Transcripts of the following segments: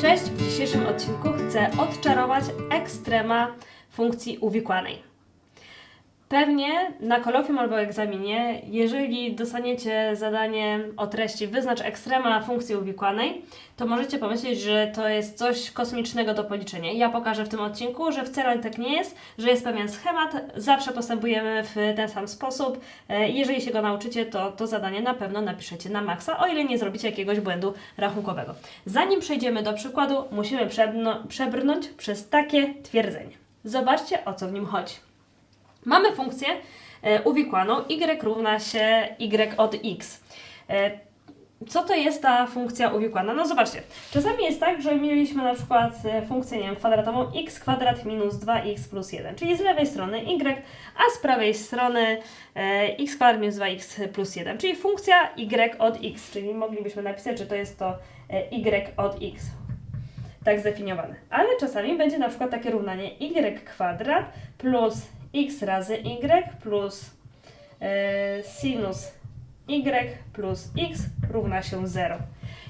Cześć, w dzisiejszym odcinku chcę odczarować ekstrema funkcji uwikłanej. Pewnie na kolokwium albo egzaminie, jeżeli dostaniecie zadanie o treści wyznacz ekstrema funkcji uwikłanej, to możecie pomyśleć, że to jest coś kosmicznego do policzenia. Ja pokażę w tym odcinku, że wcale tak nie jest, że jest pewien schemat, zawsze postępujemy w ten sam sposób. E, Jeżeli się go nauczycie, to to zadanie na pewno napiszecie na maksa, o ile nie zrobicie jakiegoś błędu rachunkowego. Zanim przejdziemy do przykładu, musimy przebrnąć przez takie twierdzenie. Zobaczcie, o co w nim chodzi. Mamy funkcję e, uwikłaną y równa się y od x. E, co to jest ta funkcja uwikłana? No zobaczcie, czasami jest tak, że mieliśmy na przykład e, funkcję, nie wiem, kwadratową x kwadrat minus 2x plus 1, czyli z lewej strony y, a z prawej strony x kwadrat minus 2x plus 1, czyli funkcja y od x, czyli moglibyśmy napisać, że to jest to y od x tak zdefiniowane. Ale czasami będzie na przykład takie równanie y kwadrat plus x razy y plus e, sinus y plus x równa się 0.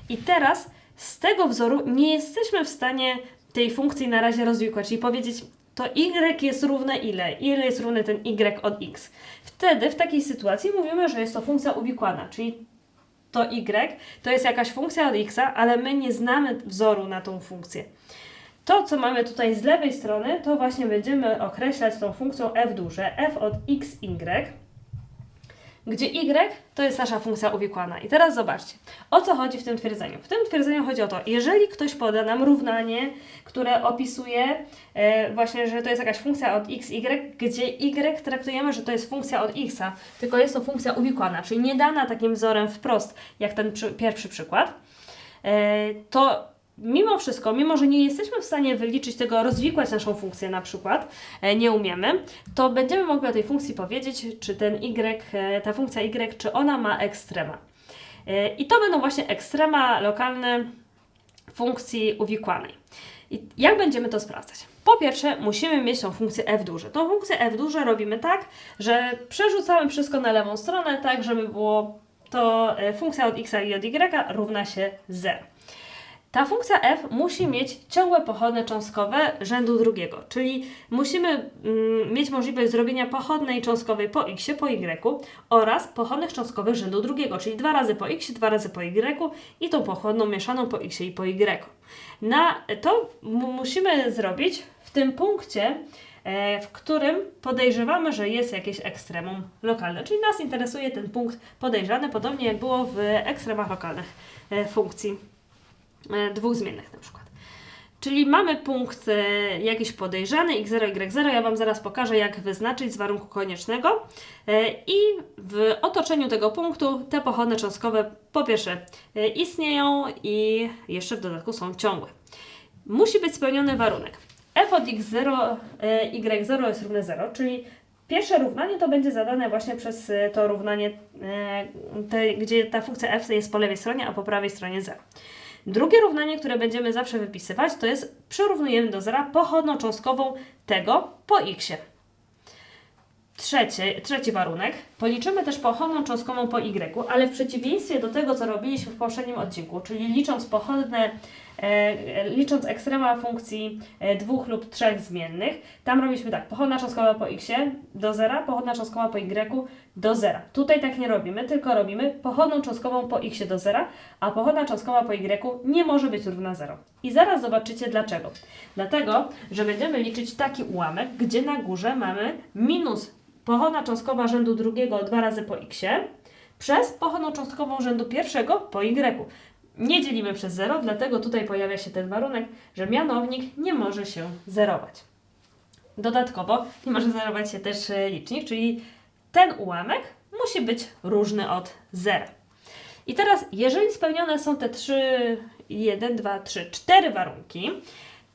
I teraz z tego wzoru nie jesteśmy w stanie tej funkcji na razie rozwikłać, czyli powiedzieć to y jest równe ile, ile jest równy ten y od x. Wtedy w takiej sytuacji mówimy, że jest to funkcja uwikłana, czyli to y to jest jakaś funkcja od x, ale my nie znamy wzoru na tą funkcję. To, co mamy tutaj z lewej strony, to właśnie będziemy określać tą funkcją f duże, f od x, y, gdzie y to jest nasza funkcja uwikłana. I teraz zobaczcie, o co chodzi w tym twierdzeniu. W tym twierdzeniu chodzi o to, jeżeli ktoś poda nam równanie, które opisuje e, właśnie, że to jest jakaś funkcja od x, y, gdzie y traktujemy, że to jest funkcja od x, tylko jest to funkcja uwikłana, czyli nie dana takim wzorem wprost, jak ten przy, pierwszy przykład, e, to mimo wszystko, mimo że nie jesteśmy w stanie wyliczyć tego, rozwikłać naszą funkcję na przykład, e, nie umiemy, to będziemy mogli o tej funkcji powiedzieć, czy ten y, e, ta funkcja y, czy ona ma ekstrema. E, I to będą właśnie ekstrema lokalne funkcji uwikłanej. I jak będziemy to sprawdzać? Po pierwsze, musimy mieć tą funkcję f duże. Tą funkcję f duże robimy tak, że przerzucamy wszystko na lewą stronę, tak żeby było to funkcja od x i od y równa się 0. Ta funkcja f musi mieć ciągłe pochodne cząstkowe rzędu drugiego, czyli musimy mm, mieć możliwość zrobienia pochodnej cząstkowej po x, po y oraz pochodnych cząstkowych rzędu drugiego, czyli dwa razy po x, dwa razy po y i tą pochodną mieszaną po x i po y. Na to mu- musimy zrobić w tym punkcie, e, w którym podejrzewamy, że jest jakieś ekstremum lokalne, czyli nas interesuje ten punkt podejrzany, podobnie jak było w ekstremach lokalnych e, funkcji dwóch zmiennych na przykład. Czyli mamy punkt e, jakiś podejrzany x0, y0. Ja Wam zaraz pokażę, jak wyznaczyć z warunku koniecznego. E, I w otoczeniu tego punktu te pochodne cząstkowe po pierwsze e, istnieją i jeszcze w dodatku są ciągłe. Musi być spełniony warunek. f od x0, e, y0 jest równe 0, czyli Pierwsze równanie to będzie zadane właśnie przez e, to równanie, e, te, gdzie ta funkcja f jest po lewej stronie, a po prawej stronie 0. Drugie równanie, które będziemy zawsze wypisywać, to jest przyrównujemy do zera pochodną cząstkową tego po x. Trzecie, trzeci warunek. Policzymy też pochodną cząstkową po y, ale w przeciwieństwie do tego, co robiliśmy w poprzednim odcinku, czyli licząc pochodne, licząc ekstrema funkcji e, dwóch lub trzech zmiennych, tam robiliśmy tak, pochodna cząstkowa po x do zera, pochodna cząstkowa po y do zera. Tutaj tak nie robimy, tylko robimy pochodną cząstkową po x do zera, a pochodna cząstkowa po y nie może być równa 0. I zaraz zobaczycie dlaczego. Dlatego, że będziemy liczyć taki ułamek, gdzie na górze mamy minus pochodna cząstkowa rzędu drugiego 2 razy po x przez pochodną cząstkową rzędu pierwszego po y. Nie dzielimy przez 0, dlatego tutaj pojawia się ten warunek, że mianownik nie może się zerować. Dodatkowo nie może zerować się też e, licznik, czyli ten ułamek musi być różny od zera. I teraz, jeżeli spełnione są te trzy, 1, 2, 3, 4 warunki,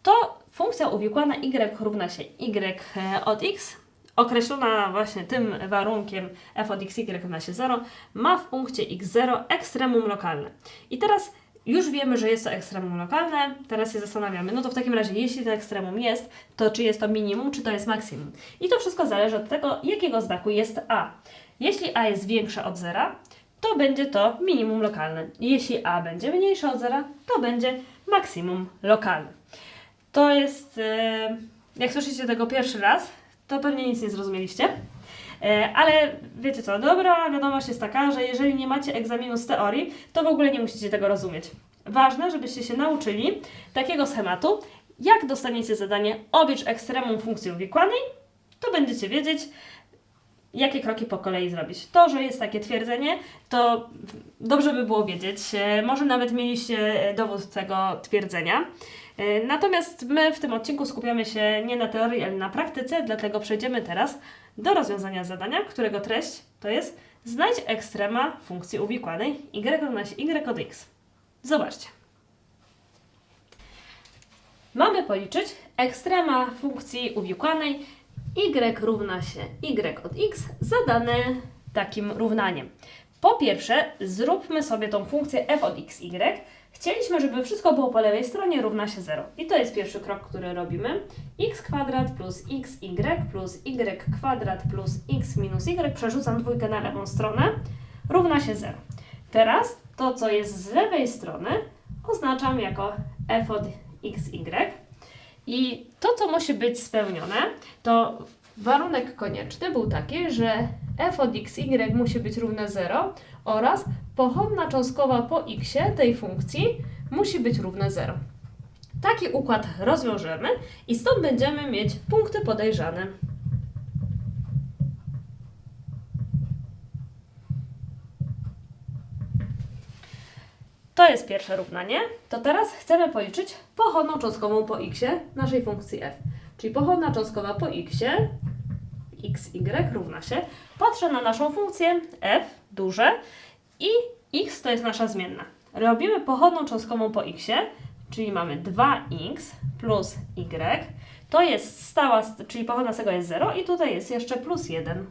to funkcja uwikłana y równa się y od x, określona właśnie tym warunkiem f od x, y równa się 0, ma w punkcie x0 ekstremum lokalne. I teraz już wiemy, że jest to ekstremum lokalne, teraz się zastanawiamy, no to w takim razie, jeśli to ekstremum jest, to czy jest to minimum, czy to jest maksimum. I to wszystko zależy od tego, jakiego znaku jest a. Jeśli a jest większe od zera, to będzie to minimum lokalne. Jeśli a będzie mniejsze od zera, to będzie maksimum lokalne. To jest, e, jak słyszycie tego pierwszy raz, to pewnie nic nie zrozumieliście. E, Ale wiecie co, dobra wiadomość jest taka, że jeżeli nie macie egzaminu z teorii, to w ogóle nie musicie tego rozumieć. Ważne, żebyście się nauczyli takiego schematu, jak dostaniecie zadanie oblicz ekstremum funkcji uwikłanej, to będziecie wiedzieć, jakie kroki po kolei zrobić. To, że jest takie twierdzenie, to dobrze by było wiedzieć. E, Może nawet mieliście dowód tego twierdzenia. E, Natomiast my w tym odcinku skupiamy się nie na teorii, ale na praktyce, dlatego przejdziemy teraz do rozwiązania zadania, którego treść to jest znajdź ekstrema funkcji uwikłanej y równa się y od x. Zobaczcie. Mamy policzyć ekstrema funkcji uwikłanej y równa się y od x zadane takim równaniem. Po pierwsze, zróbmy sobie tą funkcję f od x, y. Chcieliśmy, żeby wszystko było po lewej stronie równa się 0. I to jest pierwszy krok, który robimy. x kwadrat plus xy plus y kwadrat plus x minus y, przerzucam dwójkę na lewą stronę, równa się 0. Teraz to, co jest z lewej strony, oznaczam jako f od xy. I to, co musi być spełnione, to warunek konieczny był taki, że f od xy musi być równe 0 oraz pochodna cząstkowa po x tej funkcji musi być równe 0. Taki układ rozwiążemy i stąd będziemy mieć punkty podejrzane. To jest pierwsze równanie. To teraz chcemy policzyć pochodną cząstkową po x naszej funkcji f. Czyli pochodna cząstkowa po x, xy równa się. Patrzę na naszą funkcję f duże i x to jest nasza zmienna. Robimy pochodną cząstkową po x, czyli mamy 2x plus y. To jest stała, czyli pochodna z tego jest 0 i tutaj jest jeszcze plus 1.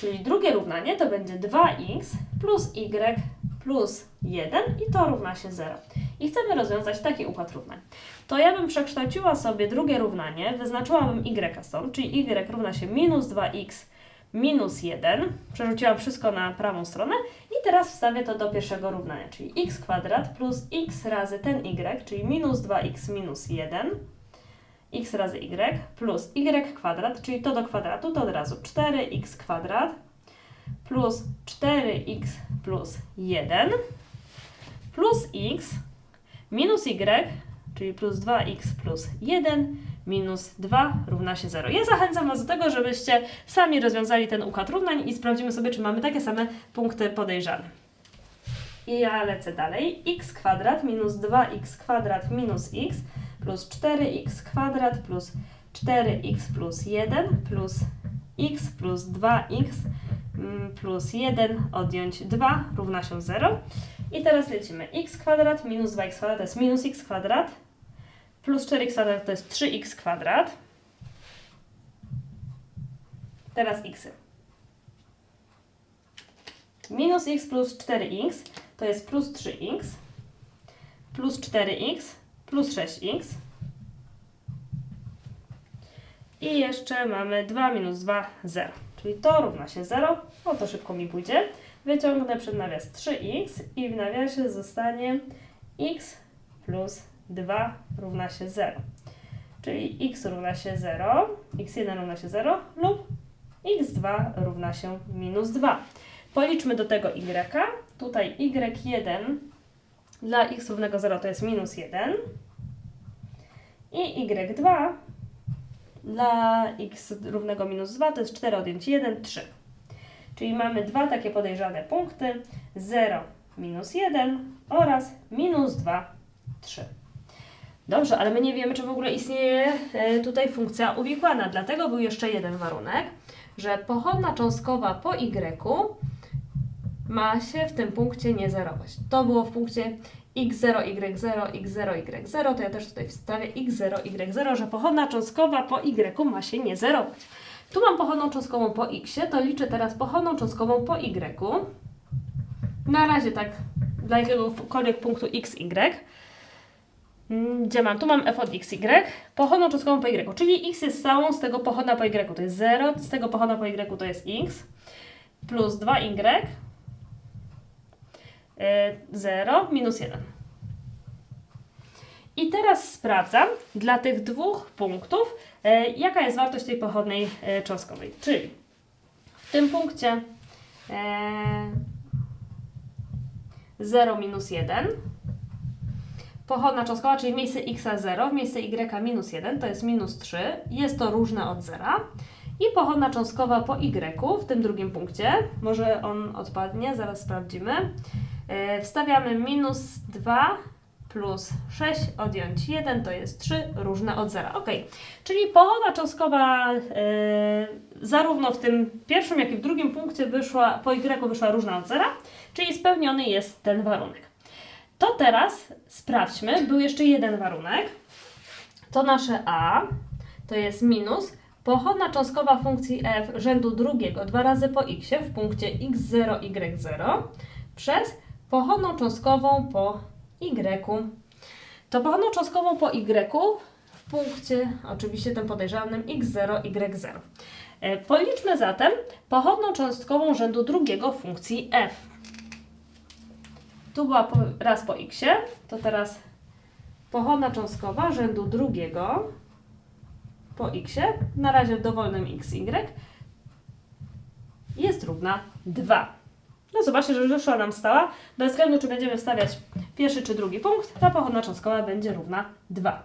Czyli drugie równanie to będzie 2x plus y plus 1 i to równa się 0. I chcemy rozwiązać taki układ równań. To ja bym przekształciła sobie drugie równanie, wyznaczyłabym y stąd, czyli y równa się minus 2x minus 1. Przerzuciłam wszystko na prawą stronę i teraz wstawię to do pierwszego równania, czyli x kwadrat plus x razy ten y, czyli minus 2x minus 1 x razy y plus y kwadrat, czyli to do kwadratu, to od razu 4x kwadrat plus 4x plus 1 plus x minus y, czyli plus 2x plus 1 minus 2 równa się 0. Ja zachęcam Was do tego, żebyście sami rozwiązali ten układ równań i sprawdzimy sobie, czy mamy takie same punkty podejrzane. I ja lecę dalej. x kwadrat minus 2x kwadrat minus x plus 4x kwadrat plus 4x plus 1 plus x plus 2x mm, plus 1 odjąć 2 równa się 0. I teraz lecimy. x kwadrat minus 2x kwadrat to jest minus x kwadrat plus 4x kwadrat to jest 3x kwadrat. Teraz x. Minus x plus 4x to jest plus 3x plus 4x plus 6x. I jeszcze mamy 2 minus 2, 0. Czyli to równa się 0. O to szybko mi pójdzie. Wyciągnę przed nawias 3x i w nawiasie zostanie x plus 2 równa się 0. Czyli x równa się 0, x1 równa się 0 lub x2 równa się minus 2. Policzmy do tego y. Tutaj y1 dla x równego 0 to jest minus 1 i y2 dla x równego minus 2 to jest 4 odjąć 1, 3. Czyli mamy dwa takie podejrzane punkty, 0, minus 1 oraz minus 2, 3. Dobrze, ale my nie wiemy, czy w ogóle istnieje e, tutaj funkcja uwikłana. Dlatego był jeszcze jeden warunek, że pochodna cząstkowa po y ma się w tym punkcie nie zerować. To było w punkcie x0, y0, x0, y0, to ja też tutaj wstawię x0, y0, że pochodna cząstkowa po y ma się nie zerować. Tu mam pochodną cząstkową po x, to liczę teraz pochodną cząstkową po y. Na razie tak dla jakiegokolwiek punktu x, y. Mm, Gdzie mam? Tu mam f od x, y, pochodną cząstkową po y, czyli x jest stałą, z tego pochodna po y to jest 0, z tego pochodna po y to jest x. plus 2y, y, 0 minus 1. I teraz sprawdzam dla tych dwóch punktów, e, jaka jest wartość tej pochodnej e, cząstkowej. Czyli w tym punkcie e, 0 minus 1, pochodna cząstkowa, czyli miejsce x 0, w miejsce y minus 1, to jest minus 3, jest to różne od 0. I pochodna cząstkowa po y w tym drugim punkcie, może on odpadnie, zaraz sprawdzimy. E, Wstawiamy minus 2 plus 6 odjąć 1 to jest 3 różne od 0. Ok, czyli pochoda cząstkowa e, zarówno w tym pierwszym, jak i w drugim punkcie wyszła, po y wyszła różna od 0, czyli spełniony jest ten warunek. To teraz sprawdźmy, był jeszcze jeden warunek. To nasze a to jest minus pochodna cząstkowa funkcji f rzędu drugiego dwa razy po x w punkcie x0, y0 przez pochodną cząstkową po y. To pochodną cząstkową po y w punkcie, oczywiście tym podejrzanym x0, y0. E, Policzmy zatem pochodną cząstkową rzędu drugiego funkcji f. Tu była raz po x, to teraz pochodna cząstkowa rzędu drugiego po x, na razie w dowolnym x, y, jest równa 2. No zobaczcie, że wyszła nam stała. Bez względu, czy będziemy wstawiać pierwszy czy drugi punkt, ta pochodna cząstkowa będzie równa 2.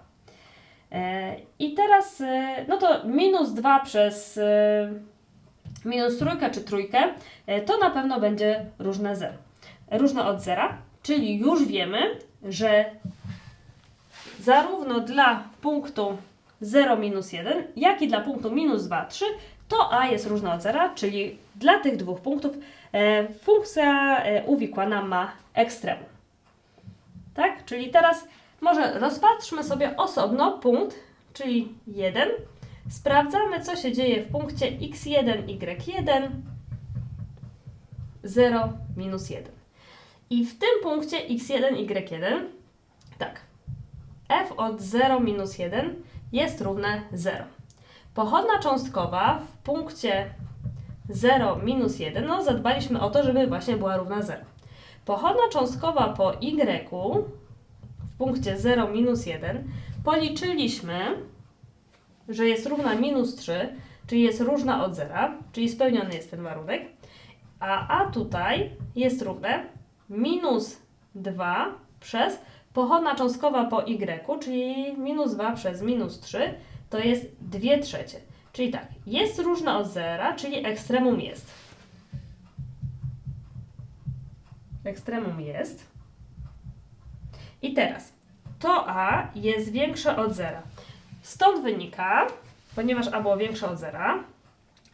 E, I teraz, e, no to minus 2 przez e, minus trójkę czy trójkę, to na pewno będzie różne 0. Różne od zera, czyli już wiemy, że zarówno dla punktu 0 minus 1, jak i dla punktu minus 2, 3, to a jest różne od zera, czyli dla tych dwóch punktów funkcja e, uwikłana ma ekstremum. Tak? Czyli teraz może rozpatrzmy sobie osobno punkt, czyli 1. Sprawdzamy, co się dzieje w punkcie x1, y1, 0, minus 1. I w tym punkcie x1, y1, tak, f od 0 minus 1 jest równe 0. Pochodna cząstkowa w punkcie 0 minus 1, no zadbaliśmy o to, żeby właśnie była równa 0. Pochodna cząstkowa po y w punkcie 0 minus 1 policzyliśmy, że jest równa minus 3, czyli jest różna od 0, czyli spełniony jest ten warunek, a a tutaj jest równe minus 2 przez pochodna cząstkowa po y, czyli minus 2 przez minus 3, to jest 2 trzecie. Czyli tak, jest różna od zera, czyli ekstremum jest. Ekstremum jest. I teraz, to a jest większe od zera. Stąd wynika, ponieważ a było większe od zera,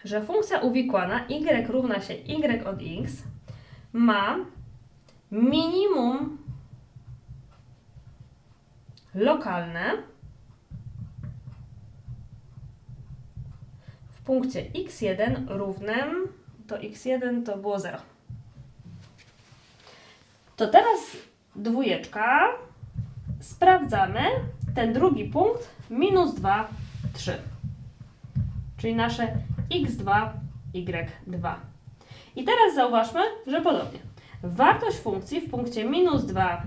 że funkcja uwikłana y równa się y od x ma minimum lokalne punkcie x1 równym, to x1 to było 0. To teraz dwójeczka, sprawdzamy ten drugi punkt, minus 2, 3. Czyli nasze x2, y2. I teraz zauważmy, że podobnie. Wartość funkcji w punkcie minus 2,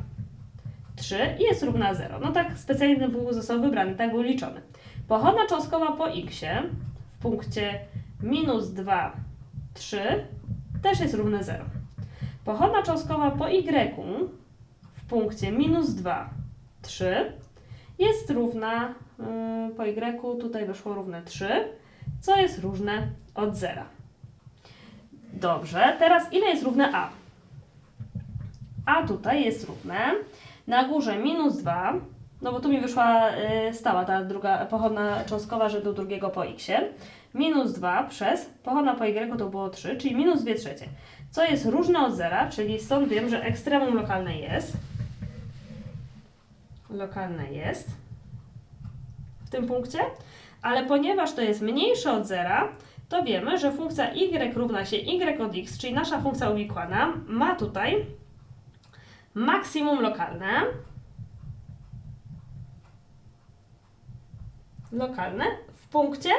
3 i jest równa 0. No tak specjalnie ten punkt został wybrany, tak był liczony. Pochodna cząstkowa po x punkcie minus 2, 3 też jest równe 0. Pochodna cząstkowa po y w punkcie minus 2, 3 jest równa, yy, po y tutaj wyszło równe 3, co jest różne od 0. Dobrze, teraz ile jest równe a? A tutaj jest równe na górze minus 2, no bo tu mi wyszła y, stała ta druga pochodna cząstkowa rzędu drugiego po x. Minus 2 przez pochodna po y to było 3, czyli minus 2 trzecie. Co jest różne od zera, czyli stąd wiem, że ekstremum lokalne jest. Lokalne jest w tym punkcie, ale ponieważ to jest mniejsze od zera, to wiemy, że funkcja y równa się y od x, czyli nasza funkcja uwikłana, ma tutaj maksimum lokalne, lokalne w punkcie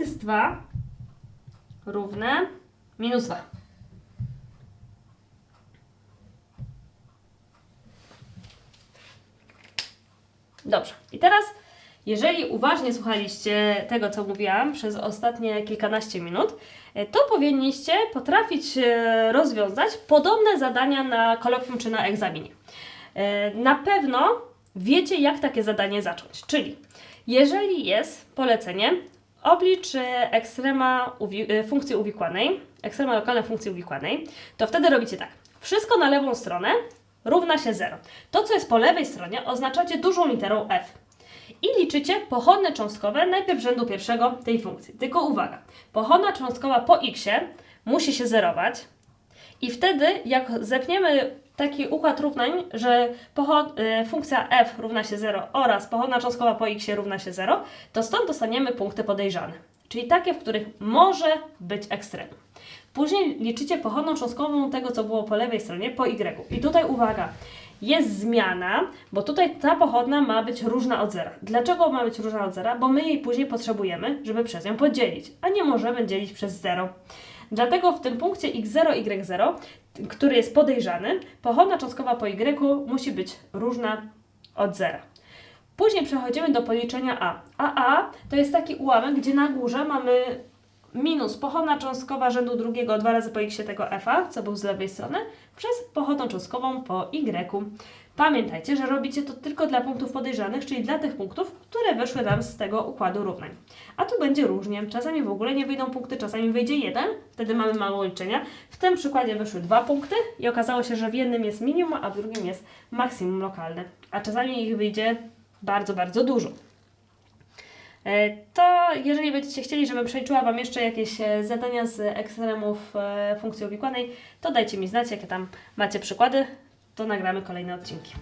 x2 równe minus 2. Dobrze. I teraz, jeżeli uważnie słuchaliście tego, co mówiłam przez ostatnie kilkanaście minut, e, to powinniście potrafić e, rozwiązać podobne zadania na kolokwium czy na egzaminie. E, Na pewno wiecie, jak takie zadanie zacząć. Czyli, jeżeli jest polecenie, oblicz ekstrema uwi- e, funkcji uwikłanej, ekstrema lokalnej funkcji uwikłanej, to wtedy robicie tak. Wszystko na lewą stronę równa się 0. To, co jest po lewej stronie, oznaczacie dużą literą f. I liczycie pochodne cząstkowe najpierw rzędu pierwszego tej funkcji. Tylko uwaga, pochodna cząstkowa po x musi się zerować, i wtedy, jak zepniemy taki układ równań, że y, funkcja f równa się 0 oraz pochodna cząstkowa po x równa się 0, to stąd dostaniemy punkty podejrzane. Czyli takie, w których może być ekstremum. Później liczycie pochodną cząstkową tego, co było po lewej stronie, po y. I tutaj uwaga, jest zmiana, bo tutaj ta pochodna ma być różna od zera. Dlaczego ma być różna od zera? Bo my jej później potrzebujemy, żeby przez nią podzielić, a nie możemy dzielić przez 0. Dlatego w tym punkcie x0, y0, t- który jest podejrzany, pochodna cząstkowa po y musi być różna od zera. Później przechodzimy do policzenia a. A a to jest taki ułamek, gdzie na górze mamy minus pochodna cząstkowa rzędu drugiego 2 razy po x tego f, co był z lewej strony, przez pochodną cząstkową po y. Pamiętajcie, że robicie to tylko dla punktów podejrzanych, czyli dla tych punktów, które wyszły nam z tego układu równań. A tu będzie różnie. Czasami w ogóle nie wyjdą punkty, czasami wyjdzie jeden, wtedy mamy mało liczenia. W tym przykładzie wyszły dwa punkty i okazało się, że w jednym jest minimum, a w drugim jest maksimum lokalne. A czasami ich wyjdzie bardzo, bardzo dużo. E, To jeżeli będziecie chcieli, żebym przeliczyła Wam jeszcze jakieś e, zadania z ekstremów e, funkcji uwikłanej, to dajcie mi znać, jakie tam macie przykłady, to nagramy kolejne odcinki.